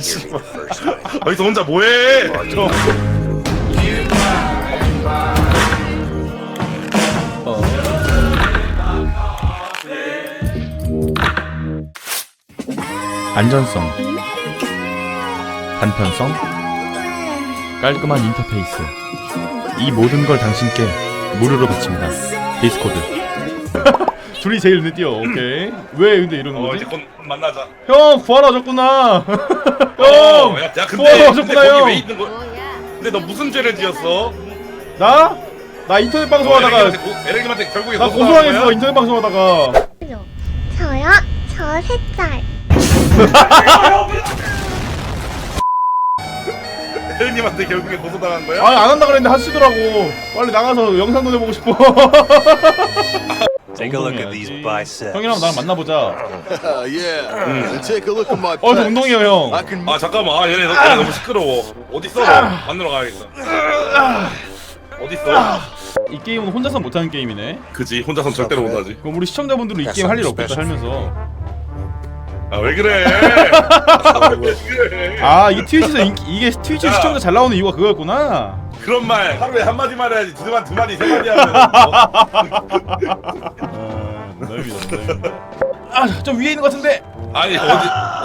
씨발. 여기서 혼자 뭐해? 안전성, 간편성, 깔끔한 인터페이스. 이 모든 걸 당신께 무료로 바칩니다. 디스코드. 둘이 제일 눈에 띄어. 오케이. 왜 근데 이러는 어 거지? 이제 곧 만나자. 형 구하러졌구나. 어, 형. 야, 야 근데, 근데 구하러졌구나 거기 형. 왜 있는 거야? 근데 너 무슨 죄를 지었어? 나? 나 인터넷 방송하다가 에릭님한테 결국에 나 고소당한 고소당했어 거야? 인터넷 방송하다가 저요? 저 셋살. 에릭님한테 결국에 고소당한 거야? 아니 안 한다 그랬는데 하시더라고 빨리 나가서 영상도 내보고 싶어 Take a look at these biceps. 형이랑 나랑 만나보자. Uh, yeah. And take a look at my 어 저 pecs. 운동이에요 형. I can 아 잠깐만. 아, 얘네, 너, 얘네 너무 시끄러워. 어디 있어? 너? 만나러 가야겠어 어디 있어? 이 게임은 혼자서 못하는 게임이네. 그지. 혼자선 절대로 못하지. 그럼 우리 시청자분들은 이 게임 할 일 없겠다 살면서 아 왜 그래? 아, 왜 그래? 아 이게 트위치에서 인기, 이게 트위치 야. 시청자 잘 나오는 이유가 그거였구나. 그런 말. 하루에 한 마디만 해야지. 두 마디 두 마디 세 마디 하면 뭐? 아 농담입니다 아좀 위에 있는 것 같은데? 아니 어디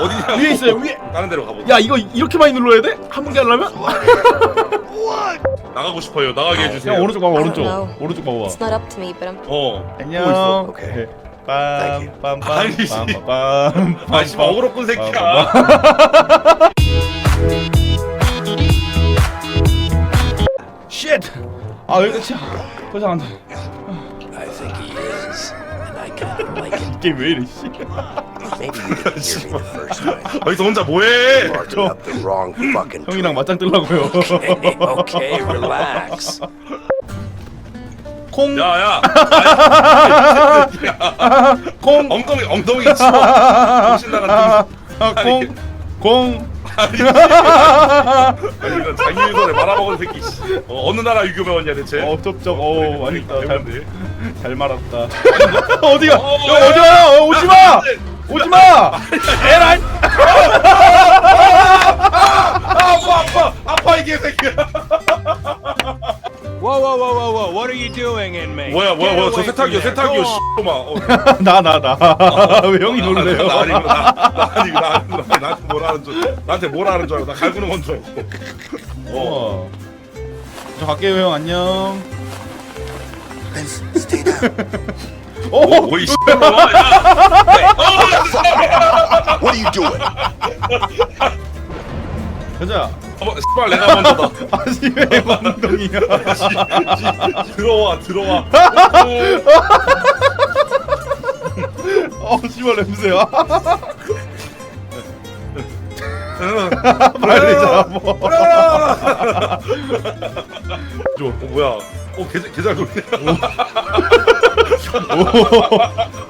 어디냐? 위에 있어요 위에. 다른 데로 가보자. 야 이거 이렇게 많이 눌러야 돼? 한 번에 하려면? 나가고 싶어요. 나가게 해주세요. 형 오른쪽 봐봐 오른쪽. 오른쪽 봐봐. It's not up to me, but I'm 어. 안녕. 오케이. Thank you. 아니, 씨. 빰빰빰빰빰빰빰 아 씨발 어그로꾼 새끼야 쉣! 아 여기 끝이야 더 이상 안돼 I think he is, and I kind of like it. 이게 왜 이래 씨 Maybe you didn't hear me the first time. 여기서 혼자 뭐해 Barking up the wrong fucking 형이랑 tree. 맞짱 뜨려고요 Okay, okay, relax. 콩! 야야 콩! 엉덩이 엉덩이 치워 정신 나간 아, 콩! 콩! 아니 이거 장유유선에 말아먹은 새끼 씨. 어, 어느 나라 유교 배웠냐 대체 어 쩝쩝 어 맛있다 잘, 배웠네. 잘 말았다 어디가? 어, 형 야, 어디가? 어, 오지마! 야, 오지 마! 에라이! 아 아파 아파 아파 이게 새끼야 Whoa, whoa, whoa, whoa, whoa! What are you doing in me? 뭐야 뭐야 뭐야 저 from 세탁기요 there. 세탁기요 Go on. 씨로마 어. 나 나 나 왜 형이 놀래요? 나 아니고 나, 나 아니고 나 아니고 나 나한테 뭐라 하는 줄 나한테 뭐라 하는 줄 알고 나 갈구는 건 줄 알고 어 어. 저 갈게요 형 안녕. 어? 뭐이 씨로마 야 What are you doing? 가자 어, 씨발 내가 먼저다 아니 왜 엉덩이야? 들어와 들어와. 어 씨발 냄새야. 빨리 잡어. 줘어 뭐야. 어 계좌 계좌 돌리네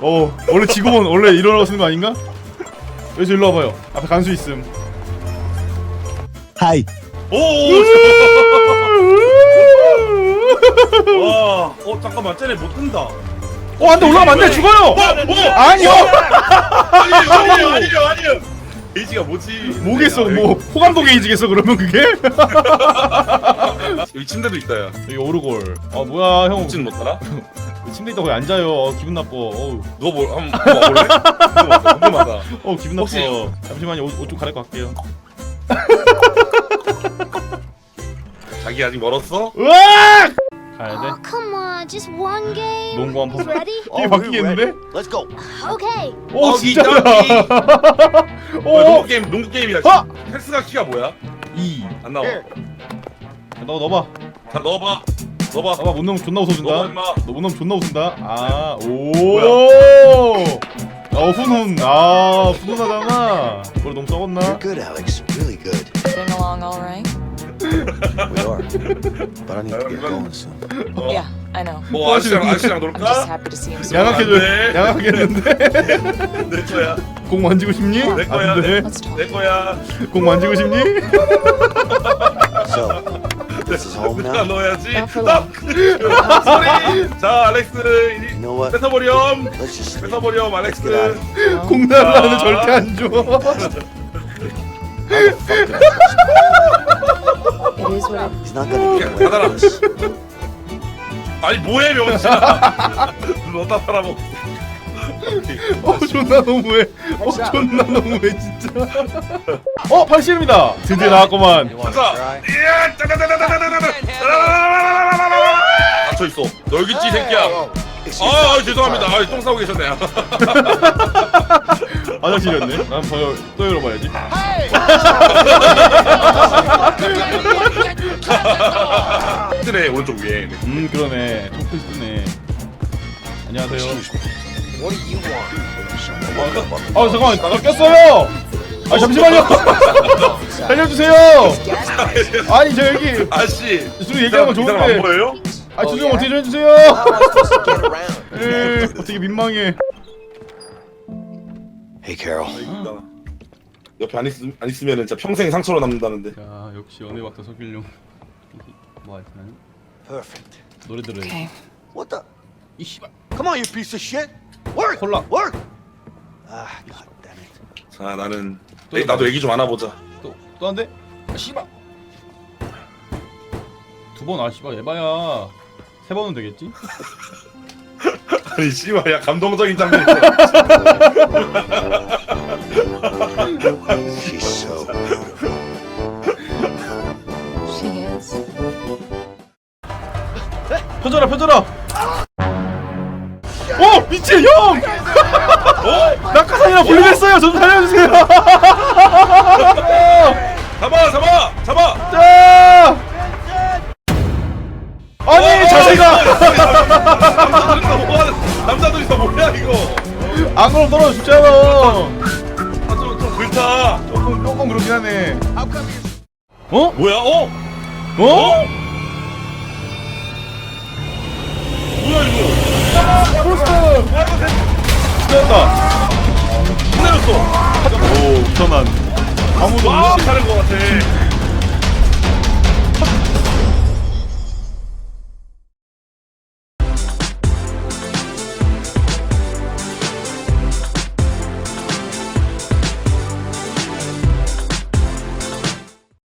오, 오, 원래 직업은 원래 이러라고 쓰는 거 아닌가? 여기서 일로 와봐요. 앞에 간수 있음. 와 어 잠깐만 쟤네 못 뜬다 어, 안돼 올라가면 안돼 죽어요. 뭐 아니요. 아니요 아니요 아니요 아니요 게이지가 뭐지 뭐겠어, 뭐 호감도 게이지겠어 그러면 그게? 여기 침대도 있다 야 여기 오르골. 아 뭐야 형. 진 못하나? 침대 있다 거기 앉아요. 어, 기분 나빠. 어우, 누가 뭘 한번 볼래? 궁금하다 궁금하다 어 기분 나빠. 혹시- 잠시만요. 옷 좀 갈아입고 갈게요. 자기 아직 멀었어? 으악! 가야 돼. Oh, come on, just one game. 농구 한 번. Ready? 이게 바뀌겠는데? Let's go. Okay. 오 어기 진짜야. 어, 오. 농구 게임 농구 게임이야 아! 헬스가 키가 뭐야? 이. 안 나와 너 넣어봐. 자 넣어봐 넣어봐 봐봐 못 넣으면 존나 웃어준다. 넣어봐 임마 너못 넣으면 존나 웃는다. 아, 오. 어, 훈훈. 아, 훈훈하잖아. 머리 너무 썩었나? You're good, Alex. Really good. getting along all right. We are. But I need to get going soon. 어. Yeah, I know. 뭐 아저씨랑 아저씨랑 I'm just 놀까? happy to see him. so 양악해줘. 안 돼. 양악했는데? 내 거야 공 만지고 싶니? 내 거야, 안 돼. Let's talk. 내 거야 공 만지고 싶니? So, this is home 내가 now. 넣어야지 Not for 나 소리 자 알렉스 You know what? 뺏어버렴 Let's just. 뺏어버렴 알렉스. 공 날라는 절대 안 줘. It is what it He's not gonna get away 받아라. with this. 아니 뭐해 명치야. 너다 살아먹. 어 존나 너무해 어 존나 너무해 진짜 어 80입니다 드디어 나왔구만 가자. 이야, 따다다다다다다다. 갇혀 있어. 너 여기 있지 이 새끼야. 아, 아, 죄송합니다. 아, 똥 싸고 계셨네요. 화장실이었네. 난 더, 또 열어봐야지. 뜨네 오른쪽 위에. 음 그러네. 토크 뜨네. 안녕하세요. What do you want? 아 잠깐만 나 꼈어요! 아 잠시만요. 살려주세요. 아니 저 여기 아씨. 얘기하는 거이 사람 안 좋은데. 보여요? 아 주정 어떻게 좀 해주세요 Get around. 에 어떻게 민망해 Hey, Carol. 옆에 안, 있, 안 있으면 진짜 평생 상처로 남는다는데. 자 역시 연애 박사 석일룡 뭐 하시나요? Perfect. 노래 들어요 Okay. What the? 이 씨발 Come on, you piece of shit. Work. 콜라. Work. Ah, god damn it. 자 나는 또 애, 나도 얘기 좀 안아보자. 또또 한대 아 씨발 두번아 씨발 에바야 세 번은 되겠지? 아니 씨발 야 감동적인 장면. She's so beautiful. She is. 펴져라 펴져라 어 미친 형 어? 낙하산이랑 분리됐어요 좀 살려주세요 잡아 잡아 잡아. 자 아니 자세가 남자들이서 뭐야 이거. 안으로 떨어져 죽잖아 아좀 좀 그렇다. 조금 조금 그러긴 하네 어? 뭐야 어? 어? 뭐야 이거? 프로스트 끝났다 끝내렸어. 오 전환 아무도 와 없이 다른 거 같아.